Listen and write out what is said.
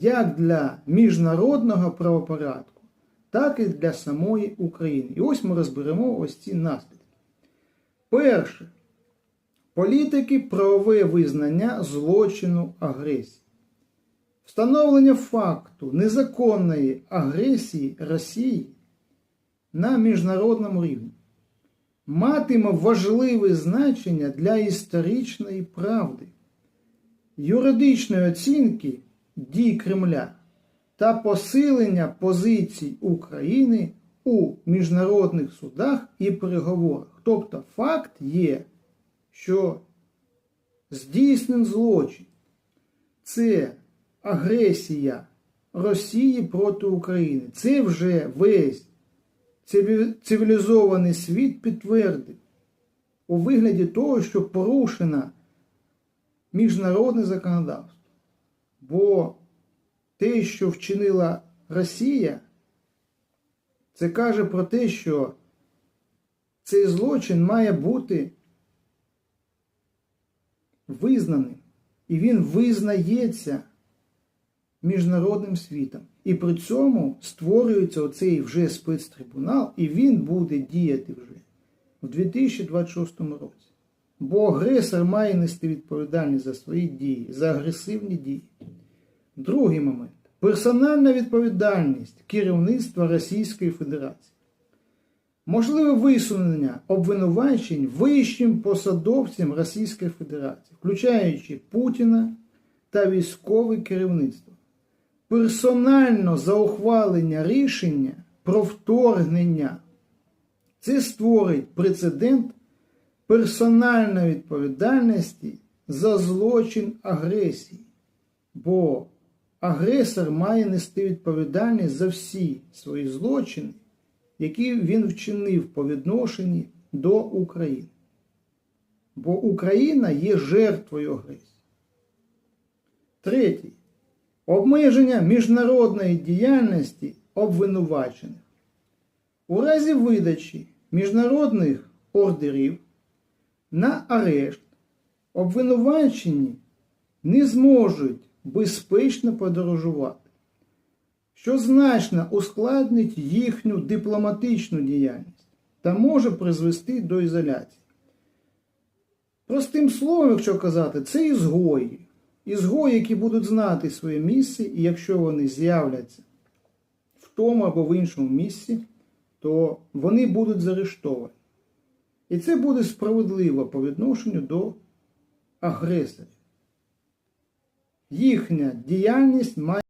як для міжнародного правопорядку, так і для самої України. І ось ми розберемо ось ці наслідки. Перше. Політики правове визнання злочину агресії. Встановлення факту незаконної агресії Росії на міжнародному рівні матиме важливе значення для історичної правди, юридичної оцінки дій Кремля та посилення позицій України у міжнародних судах і переговорах. Тобто факт є, що здійснен злочин. Це агресія Росії проти України. Це вже весь цивілізований світ підтвердив у вигляді того, що порушено міжнародне законодавство. Бо те, що вчинила Росія, це каже про те, що цей злочин має бути визнаним. І він визнається міжнародним світом. І при цьому створюється оцей вже спецтрибунал, і він буде діяти вже в 2026 році. Бо агресор має нести відповідальність за свої дії, за агресивні дії. Другий момент персональна відповідальність керівництва Російської Федерації. Можливе висунення обвинувачень вищим посадовцям Російської Федерації, включаючи Путіна та військове керівництво. Персонально за ухвалення рішення про вторгнення. Це створить прецедент персональної відповідальності за злочин агресії. Бо агресор має нести відповідальність за всі свої злочини, які він вчинив по відношенні до України. Бо Україна є жертвою агресії. Третій. Обмеження міжнародної діяльності обвинувачених. У разі видачі міжнародних ордерів на арешт обвинувачені не зможуть безпечно подорожувати, що значно ускладнить їхню дипломатичну діяльність та може призвести до ізоляції. Простим словом, якщо казати, це ізгої. Ізгої, які будуть знати своє місце, і якщо вони з'являться в тому або в іншому місці, то вони будуть заарештовані. І це буде справедливо по відношенню до агресорів. Їхня діяльність має